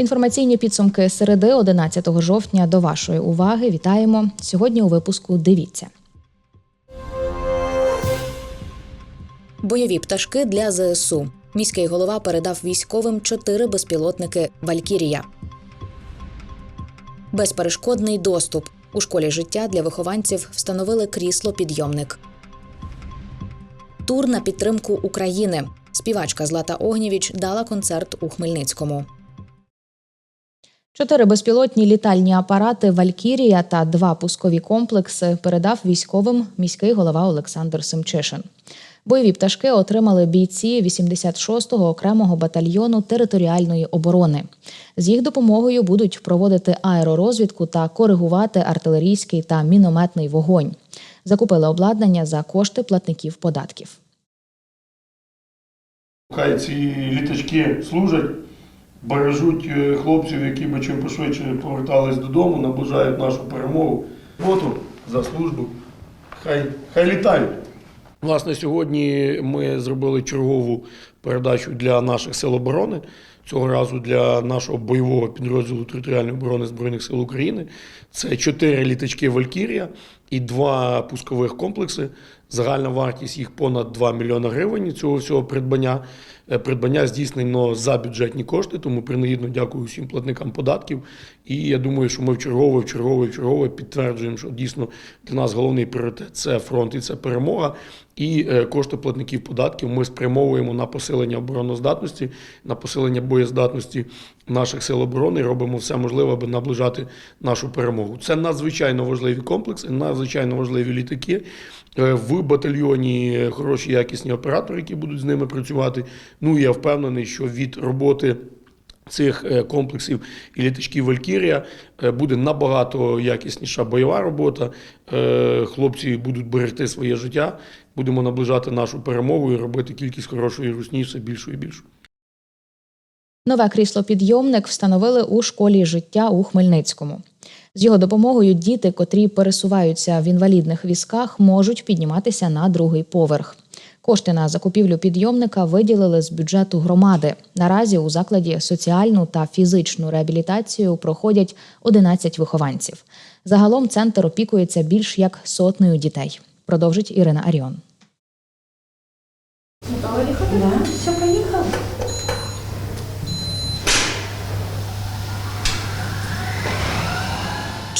Інформаційні підсумки середи 11 жовтня до вашої уваги. Вітаємо сьогодні. У випуску дивіться. Бойові пташки для ЗСУ. Міський голова передав військовим чотири безпілотники Валькірія. Безперешкодний доступ. У школі життя для вихованців встановили крісло підйомник. Тур на підтримку України. Співачка Злата Огнєвіч дала концерт у Хмельницькому. Чотири безпілотні літальні апарати Валькірія та два пускові комплекси передав військовим міський голова Олександр Семчишин. Бойові пташки отримали бійці 86-го окремого батальйону територіальної оборони. З їх допомогою будуть проводити аеророзвідку та коригувати артилерійський та мінометний вогонь. Закупили обладнання за кошти платників податків. Хай ці літачки служать, бережуть е, хлопців, які би чим пошвидше повертались додому, наближають нашу перемогу. Роботу за службу. Хай, хай літають. Власне, сьогодні ми зробили чергову передачу для наших сил оборони. Цього разу для нашого бойового підрозділу територіальної оборони Збройних сил України. Це чотири літачки Валькірія і два пускових комплекси. Загальна вартість їх понад 2 мільйони гривень цього всього придбання. Е, Придбання здійснено за бюджетні кошти, тому принагідно дякую всім платникам податків. І я думаю, що ми в чергове, в чергове, в чергове підтверджуємо, що дійсно для нас головний пріоритет це фронт і це перемога. І е, кошти платників податків ми спрямовуємо на посилення обороноздатності, на посилення боєздатності наших сил оборони. Робимо все можливе, аби наближати нашу перемогу. Це надзвичайно важливі комплекси, надзвичайно важливі літаки. Е, В батальйоні хороші якісні оператори, які будуть з ними працювати. Ну я впевнений, що від роботи. Цих е, комплексів і літачків Валькірія е, буде набагато якісніша бойова робота. Хлопці будуть берегти своє життя. Будемо наближати нашу перемогу і робити кількість хорошої русні все більшу і більшу. Нове крісло-підйомник встановили у школі життя у Хмельницькому. З його допомогою діти, котрі пересуваються в інвалідних візках, можуть підніматися на другий поверх. Кошти на закупівлю підйомника виділили з бюджету громади. Наразі у закладі соціальну та фізичну реабілітацію проходять 11 вихованців. Загалом центр опікується більш як сотнею дітей. Продовжить Ірина Аріон. Готовы ехать? Да. Все, поехали. –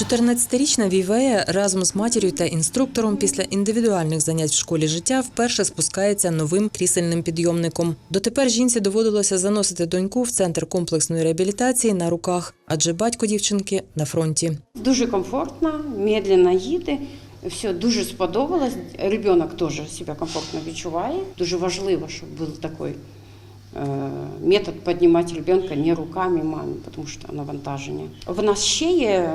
14-річна Вівея разом з матір'ю та інструктором після індивідуальних занять в школі життя вперше спускається новим крісельним підйомником. Дотепер жінці доводилося заносити доньку в центр комплексної реабілітації на руках, адже батько дівчинки на фронті. Дуже комфортно, медленно їде. Все дуже сподобалось. Ребенок теж себе комфортно відчуває. Дуже важливо, щоб був такий метод піднімати ребенка не руками мами, тому що навантаження. В нас ще є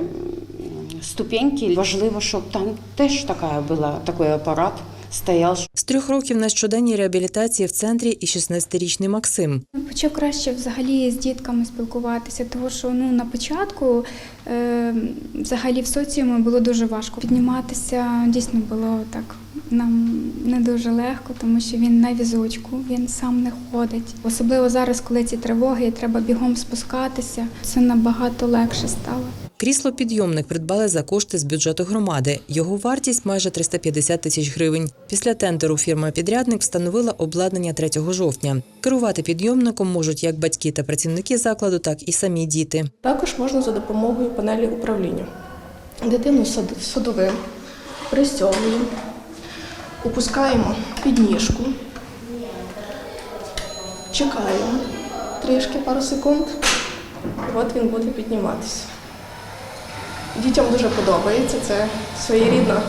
ступеньки. Важливо, щоб там теж така була такий апарат стояв. З трьох років на щоденній реабілітації в центрі і 16-річний Максим. Почав краще взагалі з дітками спілкуватися, тому що ну на початку е, взагалі в соціумі було дуже важко підніматися. Дійсно було так нам не дуже легко, тому що він на візочку, він сам не ходить. Особливо зараз, коли ці тривоги, і треба бігом спускатися. Це набагато легше стало. Крісло-підйомник придбали за кошти з бюджету громади. Його вартість майже 350 тисяч гривень. Після тендеру фірма-підрядник встановила обладнання 3 жовтня. Керувати підйомником можуть як батьки та працівники закладу, так і самі діти. Також можна за допомогою панелі управління. Дитину сад- садовим пристягуємо, опускаємо підніжку, чекаємо трішки пару секунд, от він буде підніматися. Дітям дуже подобається, це своєрідна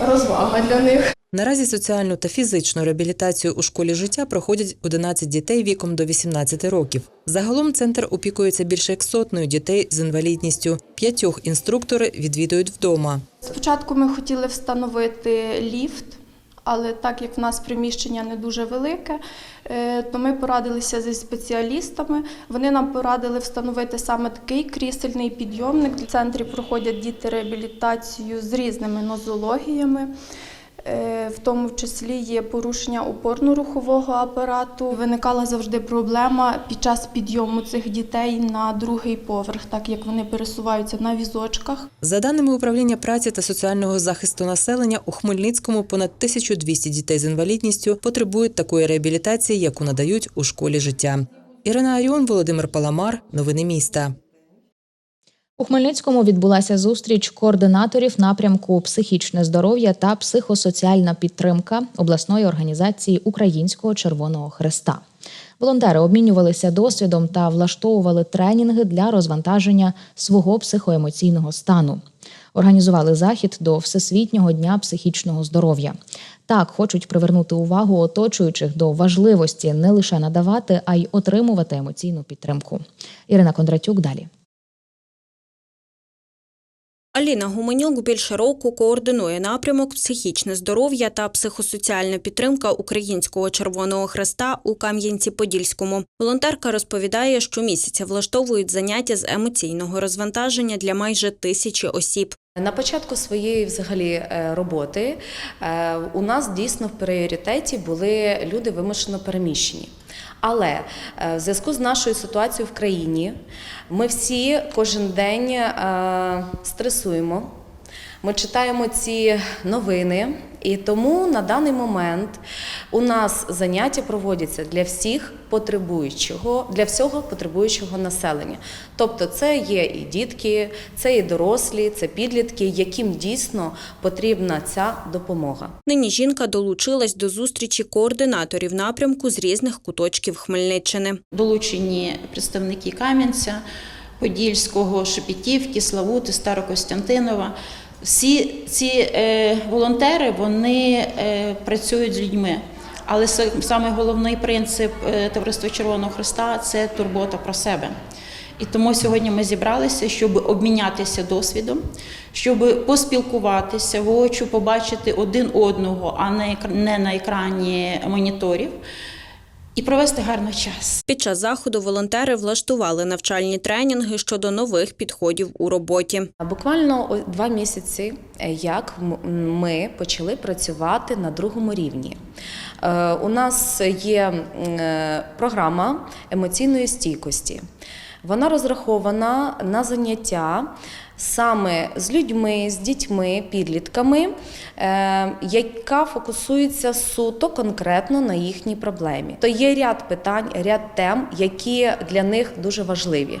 розвага для них. Наразі соціальну та фізичну реабілітацію у школі життя проходять 11 дітей віком до 18 років. Загалом центр опікується більше як сотнею дітей з інвалідністю. П'ятьох інструктори відвідують вдома. Спочатку ми хотіли встановити ліфт, Але так як в нас приміщення не дуже велике, е, то ми порадилися зі спеціалістами. Вони нам порадили встановити саме такий крісельний підйомник. В центрі проходять діти реабілітацію з різними нозологіями. Е, В тому числі є порушення опорно-рухового апарату. Виникала завжди проблема під час підйому цих дітей на другий поверх, так як вони пересуваються на візочках. За даними управління праці та соціального захисту населення, у Хмельницькому понад 1200 дітей з інвалідністю потребують такої реабілітації, яку надають у школі життя. Ірина Аріон, Володимир Паламар. Новини міста. У Хмельницькому відбулася зустріч координаторів напрямку психічне здоров'я та психосоціальна підтримка обласної організації Українського Червоного Хреста. Волонтери обмінювалися досвідом та влаштовували тренінги для розвантаження свого психоемоційного стану. Організували захід до Всесвітнього дня психічного здоров'я. Так хочуть привернути увагу оточуючих до важливості не лише надавати, а й отримувати емоційну підтримку. Ірина Кондратюк далі. Аліна Гуменюк більше року координує напрямок психічне здоров'я та психосоціальна підтримка Українського Червоного Хреста у Кам'янці-Подільському. Волонтерка розповідає, що місяця влаштовують заняття з емоційного розвантаження для майже тисячі осіб. На початку своєї взагалі е, роботи е, у нас дійсно в пріоритеті були люди вимушено переміщені. Але е, в зв'язку з нашою ситуацією в країні ми всі кожен день е, стресуємо. Ми читаємо ці новини, і тому на даний момент у нас заняття проводяться для всіх потребуючого, для всього потребуючого населення. Тобто, це є і дітки, це і дорослі, це підлітки, яким дійсно потрібна ця допомога. Нині жінка долучилась до зустрічі координаторів напрямку з різних куточків Хмельниччини. долучені представники Кам'янця, Подільського, Шепетівки, Славути, Старокостянтинова. Всі ці е, волонтери вони е, працюють з людьми. Але са- саме головний принцип е, Товариства Червоного Христа це турбота про себе. І тому сьогодні ми зібралися, щоб обмінятися досвідом, щоб поспілкуватися воочу, побачити один одного, а не на екрані моніторів, і провести гарний час. Під час заходу волонтери влаштували навчальні тренінги щодо нових підходів у роботі. Буквально два місяці, е, як ми почали працювати на другому рівні. Е, У нас є е, програма емоційної стійкості. Вона розрахована на заняття саме з людьми, з дітьми, підлітками, е, яка фокусується суто конкретно на їхній проблемі. То є ряд питань, ряд тем, які для них дуже важливі.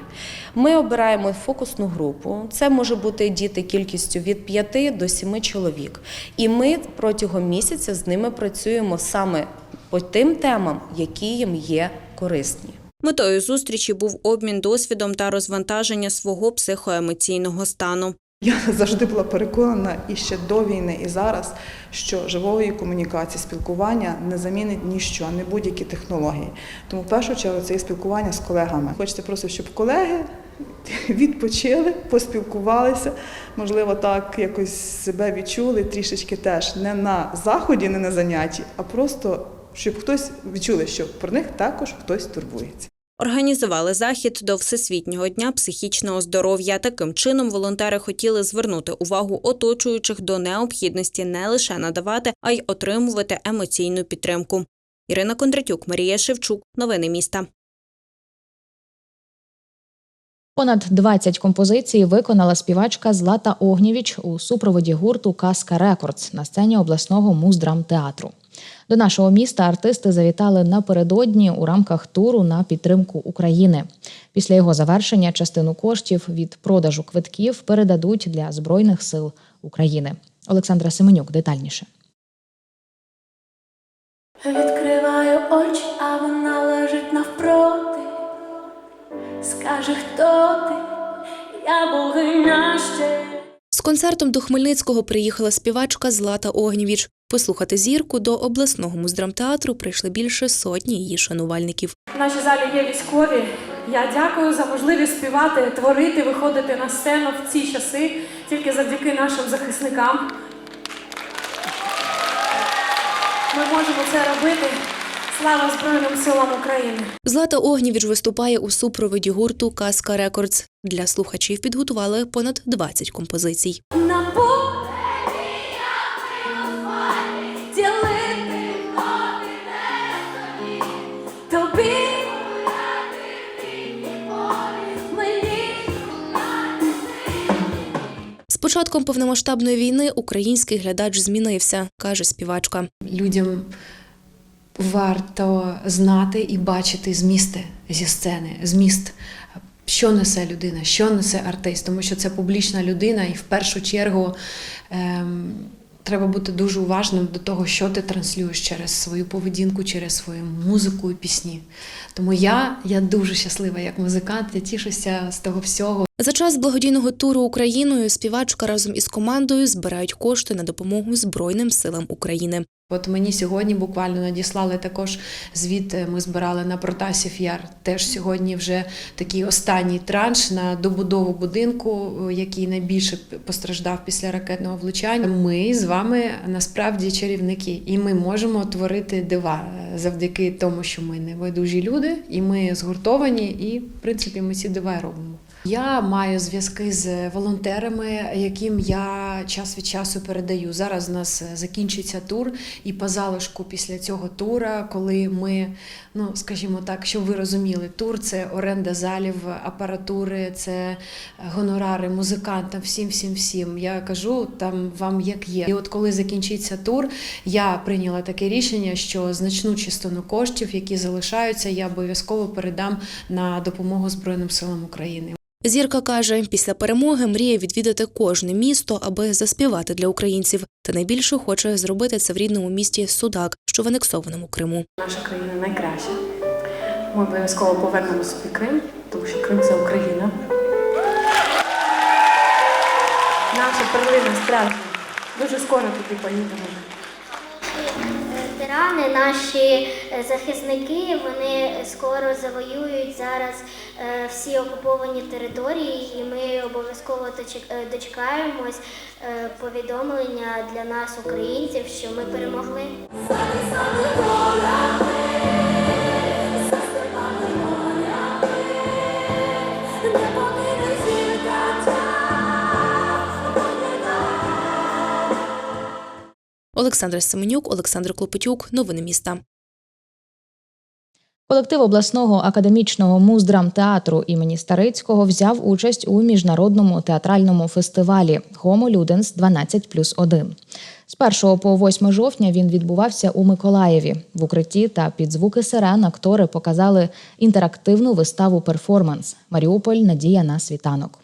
Ми обираємо фокусну групу. Це може бути діти кількістю від 5 до 7 чоловік. І ми протягом місяця з ними працюємо саме по тим темам, які їм є корисні. Метою зустрічі був обмін досвідом та розвантаження свого психоемоційного стану. Я завжди була переконана і ще до війни, і зараз, що живої комунікації, спілкування не замінить ніщо, не будь-які технології. Тому в першу чергу це є спілкування з колегами. Хочеться просто, щоб колеги відпочили, поспілкувалися, можливо, так якось себе відчули трішечки теж не на заході, не на занятті, а просто щоб хтось відчули, що про них також хтось турбується. Організували захід до Всесвітнього дня психічного здоров'я. Таким чином волонтери хотіли звернути увагу оточуючих до необхідності не лише надавати, а й отримувати емоційну підтримку. Ірина Кондратюк, Марія Шевчук. Новини міста. Понад 20 композицій виконала співачка Злата Огнєвіч у супроводі гурту Казка Рекордс на сцені обласного муздрамтеатру. До нашого міста артисти завітали напередодні у рамках туру на підтримку України. Після його завершення частину коштів від продажу квитків передадуть для Збройних сил України. Олександра Семенюк детальніше. Відкриваю очі, а вона лежить навпроти. Скаже, хто ти, я богиня ще. Концертом до Хмельницького приїхала співачка Злата Огнєвіч. Послухати зірку до обласного муздрамтеатру прийшли більше сотні її шанувальників. В нашій залі є військові. Я дякую за можливість співати, творити, виходити на сцену в ці часи тільки завдяки нашим захисникам. ми можемо це робити. Слава Збройним силам України! Злата Огнєвіч виступає у супроводі гурту Казка Рекордс. Для слухачів підготували понад 20 композицій. На тобі. З початком повномасштабної війни український глядач змінився, каже співачка. людям варто знати і бачити змісти зі сцени, зміст, що несе людина, що несе артист, тому що це публічна людина, і в першу чергу ем, треба бути дуже уважним до того, що ти транслюєш через свою поведінку, через свою музику і пісні. Тому я, я дуже щаслива як музикант, я тішуся з того всього. За час благодійного туру Україною співачка разом із командою збирають кошти на допомогу Збройним силам України. От мені сьогодні буквально надіслали також звіт. е, Ми збирали на Протасів Яр. Теж сьогодні вже такий останній транш на добудову будинку, е, який найбільше постраждав після ракетного влучання. Ми з вами насправді чарівники, і ми можемо творити дива е, завдяки тому, що ми небайдужі люди, і ми згуртовані, і в принципі ми ці дива робимо. Я маю зв'язки з волонтерами, яким я час від часу передаю. Зараз у нас закінчиться тур, і по залишку після цього тура, коли ми, ну скажімо так, щоб ви розуміли, тур це оренда залів, апаратури, це гонорари музикантам, всім, всім, всім. Я кажу там вам як є. І от коли закінчиться тур, я прийняла таке рішення, що значну частину коштів, які залишаються, я обов'язково передам на допомогу Збройним силам України. Зірка каже, після перемоги мріє відвідати кожне місто, аби заспівати для українців. Та найбільше хоче зробити це в рідному місті Судак, що в анексованому Криму. Наша країна найкраща. Ми обов'язково повернемо собі Крим, тому що Крим це Україна. Наша перлина справжня. Дуже скоро туди поїдемо. Ветерани, наші е, захисники, вони скоро завоюють зараз е, всі окуповані території, і ми обов'язково е, дочекаємось повідомлення для нас, українців, що ми перемогли. Олександра Семенюк, Олександр Клопотюк. Новини міста. Колектив обласного академічного муздрамтеатру імені Старицького взяв участь у міжнародному театральному фестивалі Homo Ludens 12 плюс 1. З 1 по 8 жовтня він відбувався у Миколаєві. В укритті та під звуки сирен актори показали інтерактивну виставу перформанс Маріуполь Надія на світанок.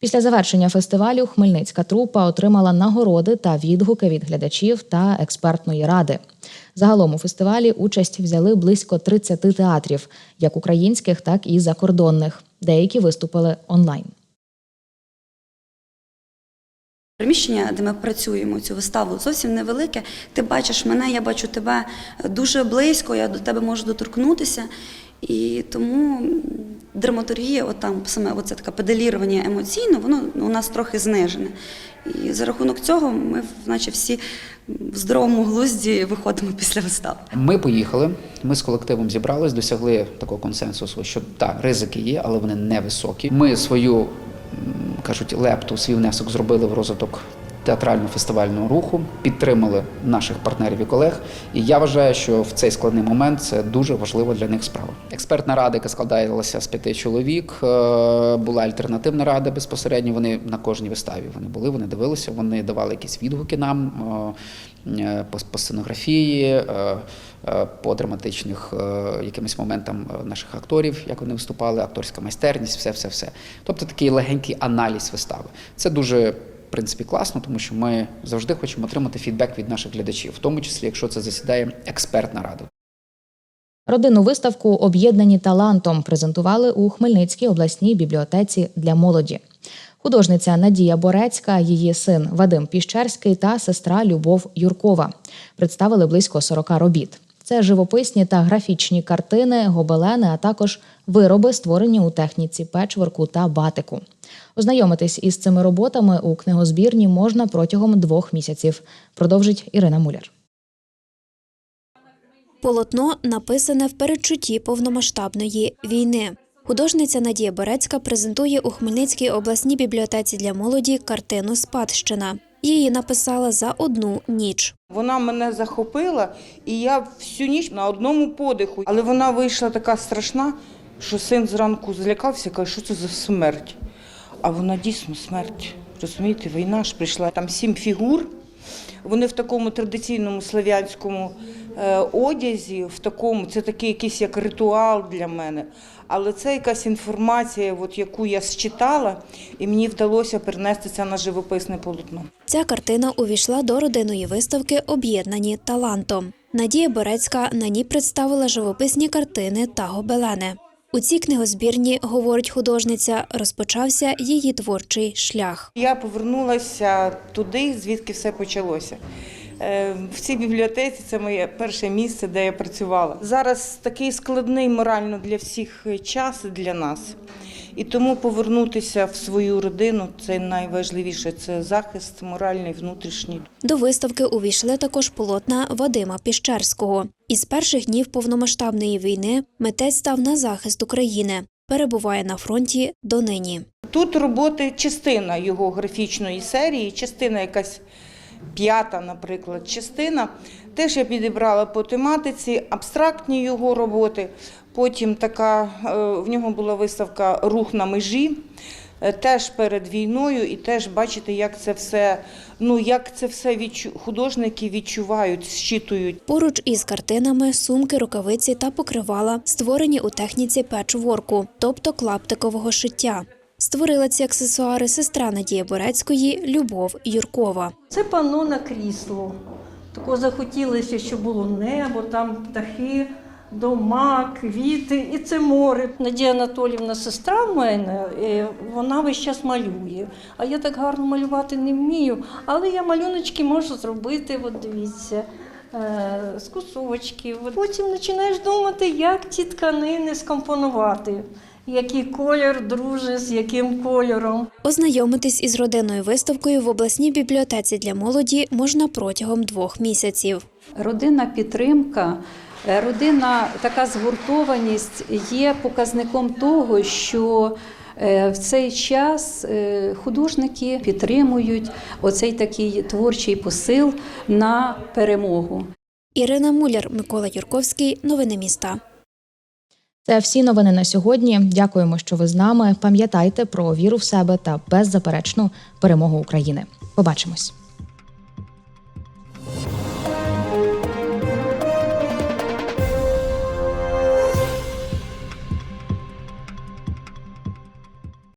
Після завершення фестивалю Хмельницька трупа отримала нагороди та відгуки від глядачів та експертної ради. Загалом у фестивалі участь взяли близько 30 театрів, як українських, так і закордонних. Деякі виступили онлайн. Приміщення, де ми працюємо цю виставу, зовсім невелике. Ти бачиш мене, я бачу тебе дуже близько, я до тебе можу доторкнутися. І тому драматургія, от там саме оце таке педалірування емоційно, воно у нас трохи знижене. І за рахунок цього ми, наче всі в здоровому глузді виходимо після вистави. Ми поїхали, ми з колективом зібрались, досягли такого консенсусу, що так, ризики є, але вони невисокі. Ми свою кажуть лепту, свій внесок зробили в розвиток театрально-фестивального руху, підтримали наших партнерів і колег. І я вважаю, що в цей складний момент це дуже важлива для них справа. Експертна рада, яка складалася з п'яти чоловік, е, була альтернативна рада безпосередньо. Вони на кожній виставі вони були, вони дивилися, вони давали якісь відгуки нам е, е, по, сценографії. По драматичних якимось моментам наших акторів, як вони виступали, акторська майстерність, все, все, все. Тобто такий легенький аналіз вистави. Це дуже в принципі класно, тому що ми завжди хочемо отримати фідбек від наших глядачів, в тому числі, якщо це засідає експертна рада. Родинну виставку Об'єднані талантом презентували у Хмельницькій обласній бібліотеці для молоді. Художниця Надія Борецька, її син Вадим Піщерський та сестра Любов Юркова представили близько 40 робіт. Це живописні та графічні картини, гобелени, а також вироби, створені у техніці печворку та батику. Ознайомитись із цими роботами у книгозбірні можна протягом двох місяців. Продовжить Ірина Муляр. Полотно написане в передчутті повномасштабної війни. Художниця Надія Борецька презентує у Хмельницькій обласній бібліотеці для молоді картину Спадщина. Її написала за одну ніч. Вона мене захопила, і я всю ніч на одному подиху. Але вона вийшла така страшна, що син зранку злякався, каже, що це за смерть. А вона дійсно смерть. Розумієте, війна ж прийшла. Там сім фігур. Вони в такому традиційному слав'янському е, одязі, в такому, це такий якийсь як ритуал для мене. Але це якась інформація, от, яку я считала, і мені вдалося перенести це на живописне полотно. Ця картина увійшла до родинної виставки Об'єднані талантом. Надія Борецька на ній представила живописні картини та гобелени. У цій книгозбірні, говорить художниця, розпочався її творчий шлях. Я повернулася туди, звідки все почалося. Е, В цій бібліотеці це моє перше місце, де я працювала. Зараз такий складний морально для всіх час для нас. І тому повернутися в свою родину це найважливіше. Це захист моральний, внутрішній. До виставки увійшли також полотна Вадима Піщерського. Із перших днів повномасштабної війни митець став на захист України. Перебуває на фронті донині. Тут роботи частина його графічної серії, частина якась п'ята, наприклад, частина. Теж я підібрала по тематиці абстрактні його роботи. Потім така е, в нього була виставка Рух на межі. е, Теж перед війною, і теж бачите, як це все, ну як це все відчу... художники відчувають, щитують. Поруч із картинами сумки, рукавиці та покривала створені у техніці печворку, тобто клаптикового шиття. Створила ці аксесуари сестра Надії Борецької Любов Юркова. Це панно на крісло. Тако захотілося, щоб було небо, там птахи, дома, квіти, і це море. Надія Анатолівна, сестра в мене, е, вона весь час малює. А я так гарно малювати не вмію, але я малюночки можу зробити, от дивіться. е, З кусочків. Потім починаєш думати, як ці тканини скомпонувати, який колір дружить з яким кольором. Ознайомитись із родинною виставкою в обласній бібліотеці для молоді можна протягом двох місяців. Родинна підтримка, е, родинна така згуртованість є показником того, що е, в цей час е, художники підтримують оцей такий творчий посил на перемогу. Ірина Муляр, Микола Юрковський. Новини міста. Це всі новини на сьогодні. Дякуємо, що ви з нами. Пам'ятайте про віру в себе та беззаперечну перемогу України. Побачимось.